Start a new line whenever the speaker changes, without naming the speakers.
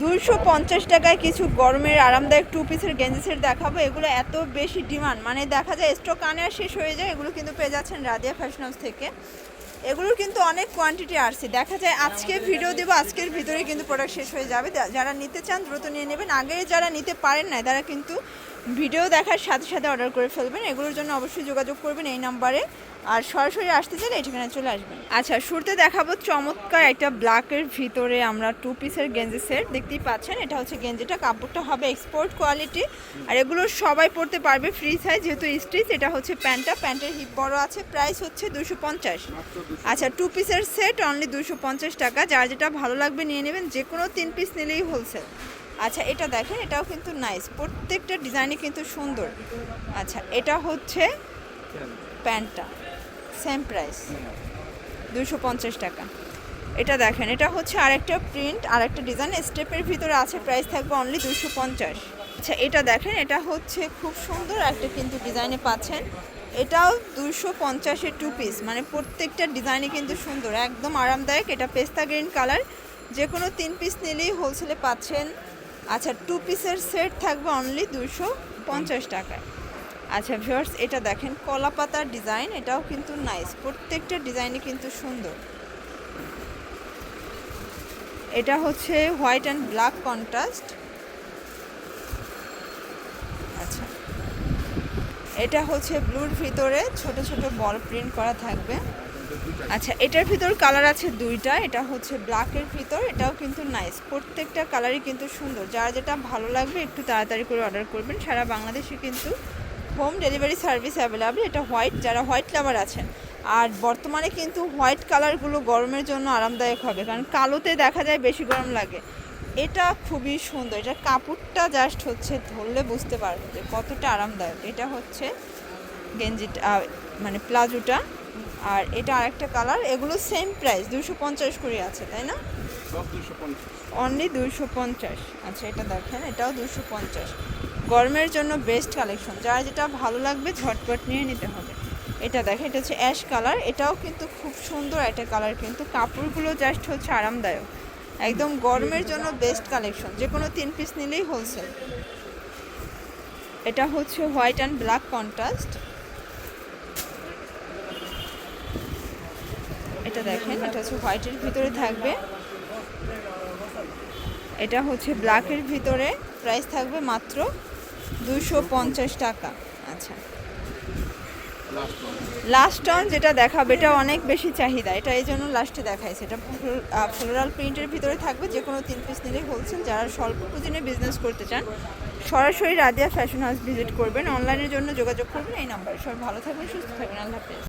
দুইশো পঞ্চাশ টাকায় কিছু গরমের আরামদায়ক টু পিসের গেঞ্জি সেট দেখাবো। এগুলো এত বেশি ডিমান্ড মানে দেখা যায় স্টক আনে আর শেষ হয়ে যায়, এগুলো কিন্তু পেয়ে যাচ্ছেন রাদিয়া ফ্যাশন হাউস থেকে। এগুলোর কিন্তু অনেক কোয়ান্টিটি আসছে। দেখা যায় আজকে ভিডিও দেবো, আজকের ভিতরে কিন্তু প্রোডাক্ট শেষ হয়ে যাবে। যারা নিতে চান দ্রুত নিয়ে নেবেন। আগে যারা নিতে পারেন না তারা কিন্তু ভিডিও দেখার সাথে সাথে অর্ডার করে ফেলবেন। এগুলোর জন্য অবশ্যই যোগাযোগ করবেন এই নাম্বারে। আর সরাসরি আসতে চাইলে এই ঠিকানায় চলে আসবেন। আচ্ছা শুরুতে দেখাবো চমৎকার একটা ব্ল্যাকের ভিতরে আমরা টু পিসের গেঞ্জি সেট দেখতেই পাচ্ছেন। এটা হচ্ছে গেঞ্জিটা, কাপড়টা হবে এক্সপোর্ট কোয়ালিটি আর এগুলো সবাই পরতে পারবে ফ্রি সাইজ যেহেতু স্টিচ এটা হচ্ছে প্যান্টটা। প্যান্টের হিপ বড় আছে প্রাইস হচ্ছে দুশো পঞ্চাশ। আচ্ছা টু পিসের সেট অনলি দুশো পঞ্চাশ টাকা। যার যেটা ভালো লাগবে নিয়ে নেবেন যে কোনো তিন পিস নিলেই হোলসেল আচ্ছা এটা দেখেন, এটাও কিন্তু নাইস প্রত্যেকটা ডিজাইনই কিন্তু সুন্দর। আচ্ছা এটা হচ্ছে প্যান্টটা। সেম প্রাইস দুশো পঞ্চাশ টাকা। এটা দেখেন, এটা হচ্ছে আরেকটা প্রিন্ট আরেকটা ডিজাইন স্টেপের ভিতরে আছে প্রাইস থাকবে অনলি দুশো পঞ্চাশ। আচ্ছা এটা দেখেন, এটা হচ্ছে খুব সুন্দর একটা কিন্তু ডিজাইনে পাচ্ছেন। এটাও দুশো পঞ্চাশের টু পিস মানে প্রত্যেকটা ডিজাইনই কিন্তু সুন্দর, একদম আরামদায়ক। এটা পেস্তা গ্রিন কালার যে কোনো তিন পিস নিলেই হোলসেলে পাচ্ছেন। আচ্ছা টু পিসের সেট থাকবে অনলি দুশো পঞ্চাশ টাকায়। আচ্ছা ভিউয়ার্স এটা দেখেন, কলা পাতার ডিজাইন এটাও কিন্তু নাইস প্রত্যেকটা ডিজাইনই কিন্তু সুন্দর। এটা হচ্ছে হোয়াইট অ্যান্ড ব্ল্যাক কন্ট্রাস্ট আচ্ছা এটা হচ্ছে ব্লুর ভিতরে ছোট ছোট বল প্রিন্ট করা থাকবে। আচ্ছা এটার ভিতর কালার আছে দুইটা, এটা হচ্ছে ব্ল্যাকের ভিতর, এটাও কিন্তু নাইস প্রত্যেকটা কালারই কিন্তু সুন্দর। যার যেটা ভালো লাগবে, একটু তাড়াতাড়ি করে অর্ডার করবেন। সারা বাংলাদেশে কিন্তু হোম ডেলিভারি সার্ভিস অ্যাভেলেবেল এটা হোয়াইট যারা হোয়াইট লাভার আছেন। আর বর্তমানে কিন্তু হোয়াইট কালারগুলো গরমের জন্য আরামদায়ক হবে, কারণ কালোতে দেখা যায় বেশি গরম লাগে। এটা খুবই সুন্দর। এটা কাপড়টা জাস্ট হচ্ছে ধরলে বুঝতে পারবে যে কতটা আরামদায়ক। এটা হচ্ছে গেঞ্জিটা মানে প্লাজোটা। আর এটা আরেকটা কালার এগুলো সেম প্রাইস দুশো পঞ্চাশ করে আছে তাই না? অনলি দুশো পঞ্চাশ। আচ্ছা এটা দেখেন এটাও দুশো পঞ্চাশ। গরমের জন্য বেস্ট কালেকশন যার যেটা ভালো লাগবে ঝটপট নিয়ে নিতে হবে। এটা দেখেন এটা হচ্ছে অ্যাশ কালার এটাও কিন্তু খুব সুন্দর একটা কালার কিন্তু কাপড়গুলো জাস্ট হচ্ছে আরামদায়ক। একদম গরমের জন্য বেস্ট কালেকশন যে কোনো তিন পিস নিলেই হোলসেল এটা হচ্ছে হোয়াইট অ্যান্ড ব্ল্যাক কন্ট্রাস্ট এটা দেখেন, এটা হচ্ছে হোয়াইটের ভিতরে থাকবে। এটা হচ্ছে ব্ল্যাকের ভিতরে, প্রাইস থাকবে মাত্র দুশো টাকা। আচ্ছা। লাস্ট অন যেটা দেখাবে, এটা অনেক বেশি চাহিদা। এটা এই জন্য লাস্টে দেখাইছে। এটা ফ্লোরাল প্রিন্টের ভিতরে থাকবে যে কোনো তিন পিস নিলেই হোলসেল যারা স্বল্প পুঁজিনে বিজনেস করতে চান, সরাসরি রাদিয়া ফ্যাশন হাউস ভিজিট করবেন। অনলাইনের জন্য যোগাযোগ করবেন, এই নাম্বারে সবাই ভালো থাকবেন, সুস্থ থাকবেন। আল্লাহ হাফেজ।